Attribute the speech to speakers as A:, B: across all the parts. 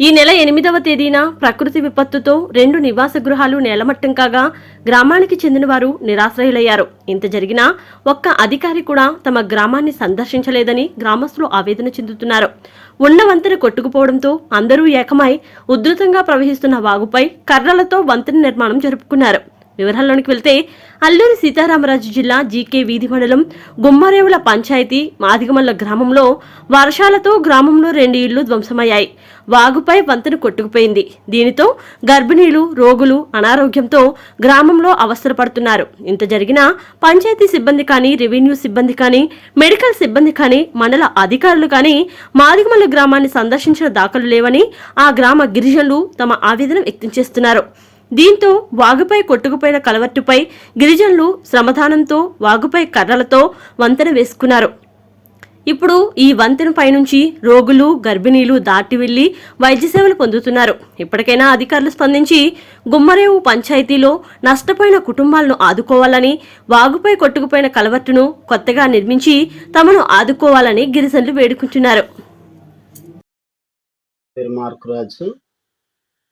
A: ఈ నెల ఎనిమిదవ తేదీన ప్రకృతి విపత్తుతో రెండు నివాస గృహాలు నేలమట్టం కాగా గ్రామానికి చెందిన వారు నిరాశ్రయులయ్యారు. ఇంత జరిగినా ఒక్క అధికారి కూడా తమ గ్రామాన్ని సందర్శించలేదని గ్రామస్తులు ఆవేదన చెందుతున్నారు. ఉన్న వంతెన కొట్టుకుపోవడంతో అందరూ ఏకమై ఉధృతంగా ప్రవహిస్తున్న వాగుపై కర్రలతో వంతెన నిర్మాణం జరుపుకున్నారు. వివరాల్లోనికి వెళ్తే అల్లూరి సీతారామరాజు జిల్లా జీకే వీధి మండలం గుమ్మరేవుల పంచాయతీ మాదిగమల్ల గ్రామంలో వర్షాలతో గ్రామంలో రెండు ఇళ్ళు ధ్వంసమయ్యాయి. వాగుపై వంతెన కొట్టుకుపోయింది. దీనితో గర్భిణీలు రోగులు అనారోగ్యంతో గ్రామంలో అవసరపడుతున్నారు ఇంత జరిగినా పంచాయతీ సిబ్బంది కానీ రెవెన్యూ సిబ్బంది కానీ మెడికల్ సిబ్బంది కానీ మండల అధికారులు కానీ మాదిగమల్ల గ్రామాన్ని సందర్శించిన దాఖలు లేవని ఆ గ్రామ గిరిజనులు తమ ఆవేదన వ్యక్తం చేస్తున్నారు. దీంతో వాగుపై కొట్టుకుపోయిన కలవట్టుపై గిరిజనులు శ్రమదానంతో వాగుపై కర్రలతో వంతెన వేసుకున్నారు. ఇప్పుడు ఈ వంతెన పైనుంచి రోగులు గర్భిణీలు దాటి వెళ్ళి వైద్య సేవలు పొందుతున్నారు. ఇప్పటికైనా అధికారులు స్పందించి గుమ్మరేవు పంచాయతీలో నష్టపోయిన కుటుంబాలను ఆదుకోవాలని వాగుపై కొట్టుకుపోయిన కలవట్టును కొత్తగా నిర్మించి తమను ఆదుకోవాలని గిరిజనులు వేడుకుంటున్నారు.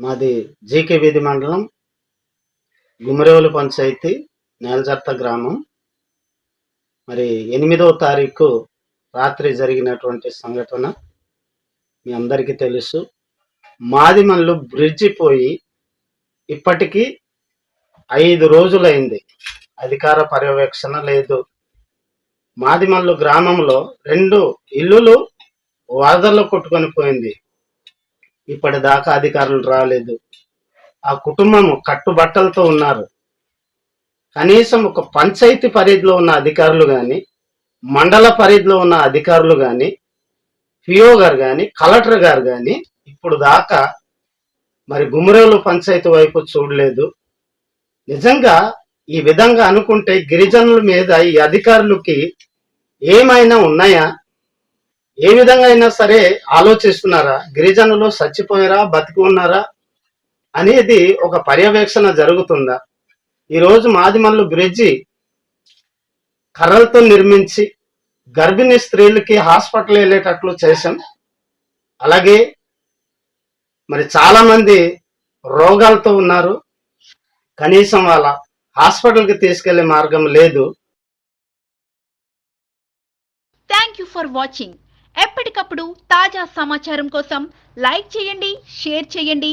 B: మాది జీకే వీధి మండలం గుమ్మరేవుల పంచాయతీ నేలజర్త గ్రామం. మరి ఎనిమిదవ తారీఖు రాత్రి జరిగినటువంటి సంఘటన మీ అందరికీ తెలుసు. మాదిమల్లు బ్రిడ్జి పోయి ఇప్పటికీ ఐదు రోజులైంది. అధికార పర్యవేక్షణ లేదు. మాదిమల్లు గ్రామంలో రెండు ఇల్లులు వరదల్లో కొట్టుకొని పోయింది. ఇప్పటిదాకా అధికారులు రాలేదు. ఆ కుటుంబం కట్టుబట్టలతో ఉన్నారు. కనీసం ఒక పంచాయతీ పరిధిలో ఉన్న అధికారులు కానీ మండల పరిధిలో ఉన్న అధికారులు కానీ పిఓ గారు కానీ కలెక్టర్ గారు కానీ ఇప్పుడు దాకా మరి గుమ్మరేవులు పంచాయతీ వైపు చూడలేదు. నిజంగా ఈ విధంగా అనుకుంటే గిరిజనుల మీద ఈ అధికారులకి ఏమైనా ఉన్నాయా? ఏ విధంగా అయినా సరే ఆలోచిస్తున్నారా? గిరిజనులు చచ్చిపోయారా బతికి ఉన్నారా? అనేది ఒక పర్యవేక్షణ జరుగుతుందా? ఈరోజు మాదిమల్లు బ్రిడ్జి కర్రలతో నిర్మించి గర్భిణీ స్త్రీలకి హాస్పిటల్ వెళ్ళేటట్లు చేశాం. అలాగే మరి చాలామంది రోగాలతో ఉన్నారు. కనీసం వాళ్ళ హాస్పిటల్కి తీసుకెళ్ళే మార్గం లేదు.
C: థ్యాంక్ యూ ఫర్ వాచింగ్ ఎప్పటికప్పుడు తాజా సమాచారం కోసం లైక్ చేయండి షేర్ చేయండి.